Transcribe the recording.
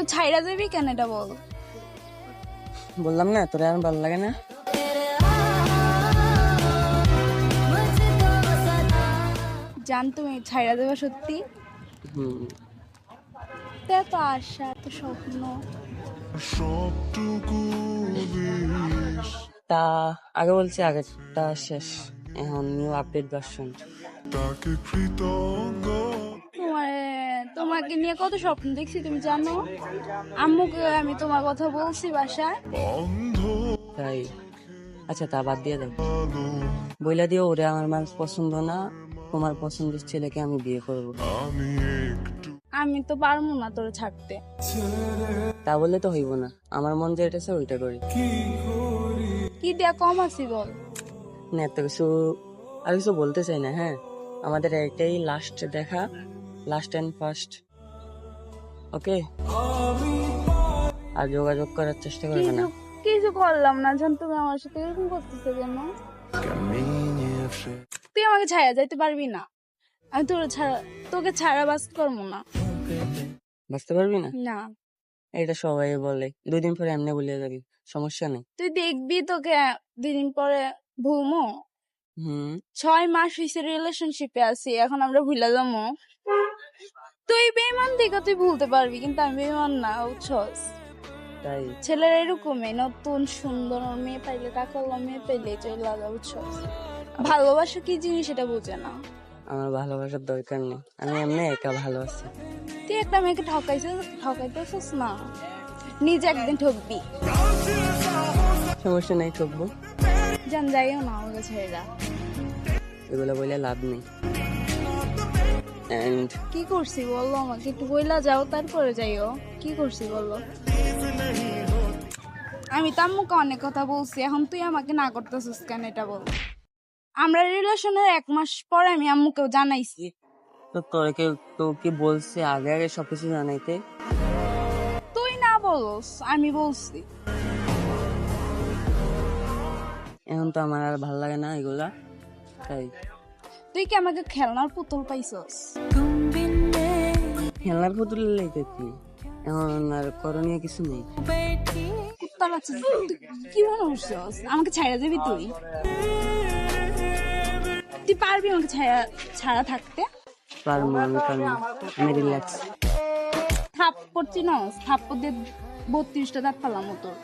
তো ছাইরা যাবি কেন এটা বল? বললাম না তোর আর ভালো লাগে না। জান তুমি ছাইরা দেবা সত্যি? হুম। তো এত আশা এত স্বপ্ন। তা আগে বলছি আগেরটা শেষ। এখন নিউ আপডেট ভার্সন তোমার তোমাকে নিয়ে কত স্বপ্ন দেখছি তুমি জানো? আম্মুকে আমি তোমার কথা বলছি বাসায়। তাই আচ্ছা তা বাদ দিয়ে বইলা দিও ওরে আমার মানুষ পছন্দ না তোমার পছন্দের ছেলেকে আমি বিয়ে করব। আমি তো পারব না তোর ছাড়তে। তা বললে তো হইব না আমার মন যেটা আছে ওইটা করি। কি দেয়া কম আছি বল? না এত কিছু আর কিছু বলতে চাই না হ্যাঁ? আমাদের একটাই লাস্ট দেখা। লাস্ট অ্যান্ড ফার্স্ট ওকে আর যোগাযোগ করার চেষ্টা করবে না। কিছু করলাম না। জান তুমি আমার সাথে এরকম করতেছো কেন? তুই আমাকে ছাড়া যাইতে পারবি না। আমি তোর ছাড়া তোকে ছাড়া বাস করব না। বুঝতে পারবি না? না। এটা সবাই বলে। দুই দিন পরে এমনি বলে যাবি। সমস্যা নেই। তুই দেখবি তোকে দুদিন পরে ভুলমো হুম। ছয় মাস হয়েছে রিলেশনশিপে আছি। এখন আমরা ভুলে যাব। তুই বেমান দিকে তুই ভুলতে পারবি কিন্তু আমি বেমান না বুঝছস তাই? ছেলেরা এরকমই নতুন সুন্দর মেয়ে পাইলে টাকালো মেয়ে পাইলে চলে লাগা বুঝছস ভালোবাসা কি জিনিস এটা বুঝে না। আমার ভালোবাসার দরকার নেই আমি এমনি একা ভালো আছি তুই একটা মেয়েকে ঠকাইছিস ঠকাইতেছিস না। নিজে একদিন ঠকবি। সমস্যা নেই ঠকবো। জান যাইও না আমাকে ছেড়ে যা এগুলো বলে লাভ নেই। অ্যান্ড কি করছি বলল আমাকে? একটু বইলা যাও তারপরে যাইও। কি করছি বলল আমি তো আম্মুকে অনেক কথা বলছি এখন তুই আমাকে না করতেছিস কেন এটা বল। আমরা রিলেশনের এক মাস পরে আমি আম্মুকেও জানাইছি। তো তোরে কেউ তো কি বলছে আগে আগে সবকিছু জানাইতে? তুই না বলস আমি বলছি। এখন তো আমার আর ভালো লাগে না এগুলা। তাই। তুই কি আমাকে খেলনার পুতুল পাইছস? খেলনার পুতুল লেগে কি? এখন আর করণীয় কিছু নেই। কুত্তা বাচ্চা তুই কি মনে করছস আমাকে ছাড়া যাবি তুই? তুই পারবি আমাকে ছাড়া ছাড়া থাকতে? পারব আমি পারব। আমি রিল্যাক্স থাপ্পড় চিনস? থাপ্পড় দিয়ে বত্রিশটা দাঁত পালাম তোর।